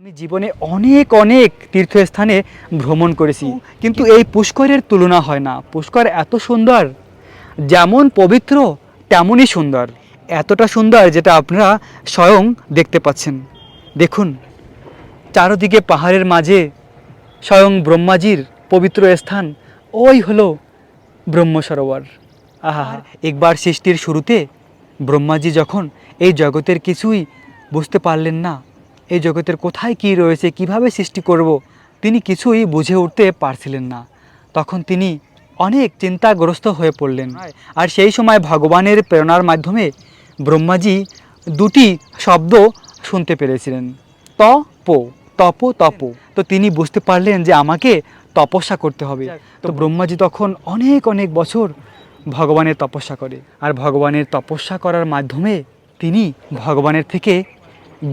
আমি জীবনে অনেক অনেক তীর্থস্থানে ভ্রমণ করেছি। কিন্তু এই পুষ্করের তুলনা হয় না। পুষ্কর এত সুন্দর যেমন পবিত্র তেমনই সুন্দর। এতটা সুন্দর যেটা আপনারা স্বয়ং দেখতে পাচ্ছেন। দেখুন চারদিকে পাহাড়ের মাঝে স্বয়ং ব্রহ্মাজির পবিত্র স্থান ওই হলো ব্রহ্ম সরোবর। আহা একবার সৃষ্টির শুরুতে ব্রহ্মাজি যখন এই জগতের কিছুই বুঝতে পারলেন না এই জগতের কোথায় কি রয়েছে, কীভাবে সৃষ্টি করব, তিনি কিছুই বুঝে উঠতে পারছিলেন না। তখন তিনি অনেক চিন্তাগ্রস্ত হয়ে পড়লেন। আর সেই সময় ভগবানের প্রেরণার মাধ্যমে ব্রহ্মাজি দুটি শব্দ শুনতে পেরেছিলেন। তপ তপ তপ। তো তিনি বুঝতে পারলেন যে আমাকে তপস্যা করতে হবে। তো ব্রহ্মাজি তখন অনেক অনেক বছর ভগবানের তপস্যা করে। আর ভগবানের তপস্যা করার মাধ্যমে তিনি ভগবানের থেকে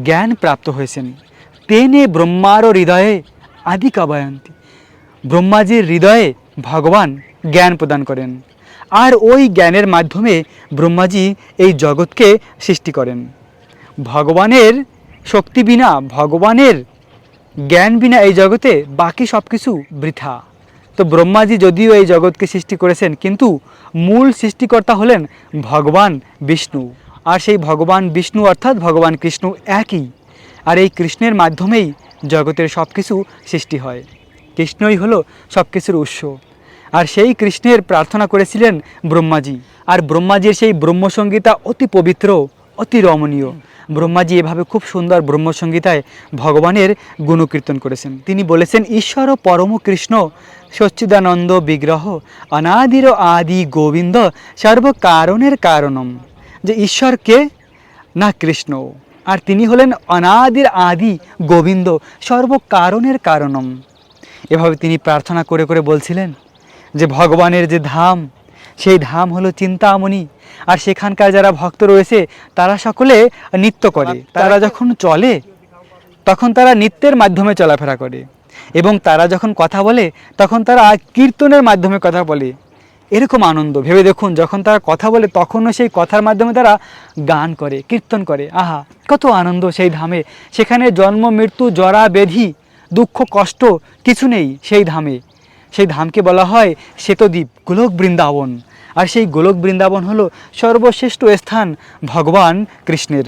জ্ঞান প্রাপ্ত হয়েছেন। তেনে ব্রহ্মার হৃদয়ে আদি কাবায়ন্তী ব্রহ্মাজির হৃদয়ে ভগবান জ্ঞান প্রদান করেন। আর ওই জ্ঞানের মাধ্যমে ব্রহ্মাজি এই জগৎকে সৃষ্টি করেন। ভগবানের শক্তি বিনা, ভগবানের জ্ঞান বিনা এই জগতে বাকি সব কিছু বৃথা। তো ব্রহ্মাজি যদিও এই জগৎকে সৃষ্টি করেছেন, কিন্তু মূল সৃষ্টিকর্তা হলেন ভগবান বিষ্ণু। আর সেই ভগবান বিষ্ণু অর্থাৎ ভগবান কৃষ্ণ একই। আর এই কৃষ্ণের মাধ্যমেই জগতের সব কিছু সৃষ্টি হয়। কৃষ্ণই হলো সব কিছুর উৎস। আর সেই কৃষ্ণের প্রার্থনা করেছিলেন ব্রহ্মাজি। আর ব্রহ্মাজির সেই ব্রহ্মসঙ্গীতা অতি পবিত্র, অতি রমণীয়। ব্রহ্মাজি এভাবে খুব সুন্দর ব্রহ্মসঙ্গীতায় ভগবানের গুণকীর্তন করেছেন। তিনি বলেছেন, ঈশ্বর পরম কৃষ্ণ, সচ্চিদানন্দ বিগ্রহ, অনাদির আদি গোবিন্দ সর্বকারণের কারণম। যে ঈশ্বর কে? না কৃষ্ণ। আর তিনি হলেন অনাদির আদি গোবিন্দ, সর্বকারণের কারণম। এভাবে তিনি প্রার্থনা করে করে বলছিলেন যে, ভগবানের যে ধাম, সেই ধাম হলো চিন্তামণি। আর সেখানকার যারা ভক্ত রয়েছে, তারা সকলে নৃত্য করে। তারা যখন চলে, তখন তারা নৃত্যের মাধ্যমে চলাফেরা করে। এবং তারা যখন কথা বলে, তখন তারা কীর্তনের মাধ্যমে কথা বলে। এরকম আনন্দ। ভেবে দেখুন, যখন তারা কথা বলে, তখনও সেই কথার মাধ্যমে তারা গান করে, কীর্তন করে। আহা, কত আনন্দ সেই ধামে। সেখানে জন্ম, মৃত্যু, জরা ব্যাধি দুঃখ, কষ্ট, কিছু নেই সেই ধামে। সেই ধামকে বলা হয় শ্বেতদ্বীপ, গোলক বৃন্দাবন। আর সেই গোলক বৃন্দাবন হলো সর্বশ্রেষ্ঠ স্থান ভগবান কৃষ্ণের।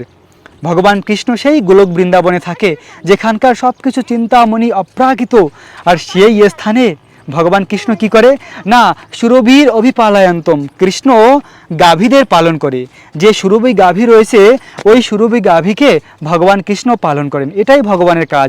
ভগবান কৃষ্ণ সেই গোলক বৃন্দাবনে থাকে, যেখানকার সব কিছু চিন্তামণি অপ্রাকৃত। আর সেই স্থানে ভগবান কৃষ্ণ কি করে? না, সুরভির অভিপালায়ন্তম। কৃষ্ণ গাভীদের পালন করে। যে সুরভি গাভী রয়েছে, ওই সুরভি গাভীকে ভগবান কৃষ্ণ পালন করেন। এটাই ভগবানের কাজ।